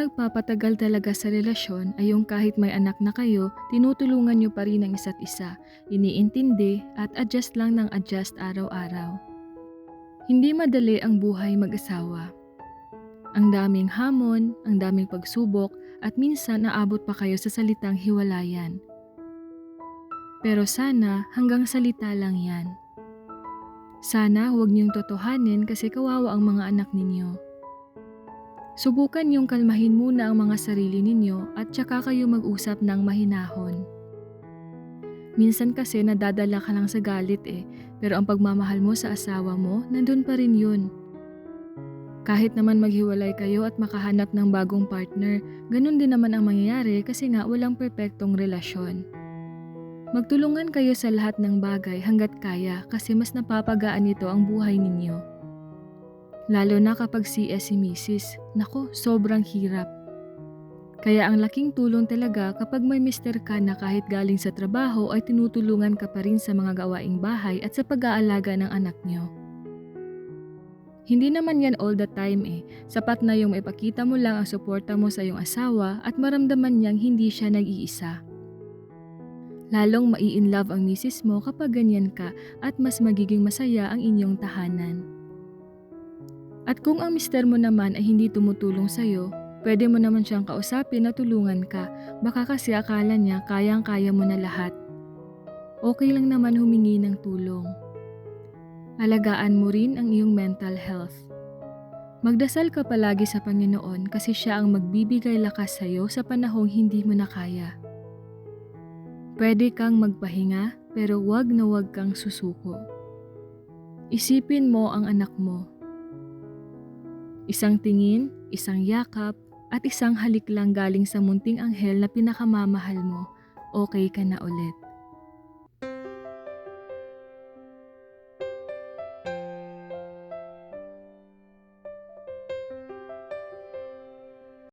ang nagpapatagal talaga sa relasyon ay yung kahit may anak na kayo, tinutulungan nyo pa rin ang isa't isa, iniintindi at adjust lang ng adjust araw-araw. Hindi madali ang buhay mag-asawa. Ang daming hamon, ang daming pagsubok, at minsan naabot pa kayo sa salitang hiwalayan. Pero sana hanggang salita lang yan. Sana huwag niyong totohanin kasi kawawa ang mga anak ninyo. Subukan niyong kalmahin muna ang mga sarili ninyo at tsaka kayo mag-usap ng mahinahon. Minsan kasi nadadala ka lang sa galit eh, pero ang pagmamahal mo sa asawa mo, nandun pa rin yun. Kahit naman maghiwalay kayo at makahanap ng bagong partner, ganun din naman ang mangyayari kasi nga walang perpektong relasyon. Magtulungan kayo sa lahat ng bagay hanggat kaya kasi mas napapagaan nito ang buhay ninyo. Lalo na kapag CS si Mrs. Nako, sobrang hirap. Kaya ang laking tulong talaga kapag may mister ka na kahit galing sa trabaho ay tinutulungan ka pa rin sa mga gawaing bahay at sa pag-aalaga ng anak nyo. Hindi naman yan all the time eh. Sapat na yung ipakita mo lang ang suporta mo sa iyong asawa at maramdaman niyang hindi siya nag-iisa. Lalong mai-inlove ang misis mo kapag ganyan ka at mas magiging masaya ang inyong tahanan. At kung ang mister mo naman ay hindi tumutulong sa'yo, pwede mo naman siyang kausapin na tulungan ka. Baka kasi akala niya kayang-kaya mo na lahat. Okay lang naman humingi ng tulong. Alagaan mo rin ang iyong mental health. Magdasal ka palagi sa Panginoon kasi siya ang magbibigay lakas sa iyo sa panahong hindi mo na kaya. Pwede kang magpahinga pero wag na wag kang susuko. Isipin mo ang anak mo. Isang tingin, isang yakap, at isang halik lang galing sa munting anghel na pinakamamahal mo, okay ka na ulit.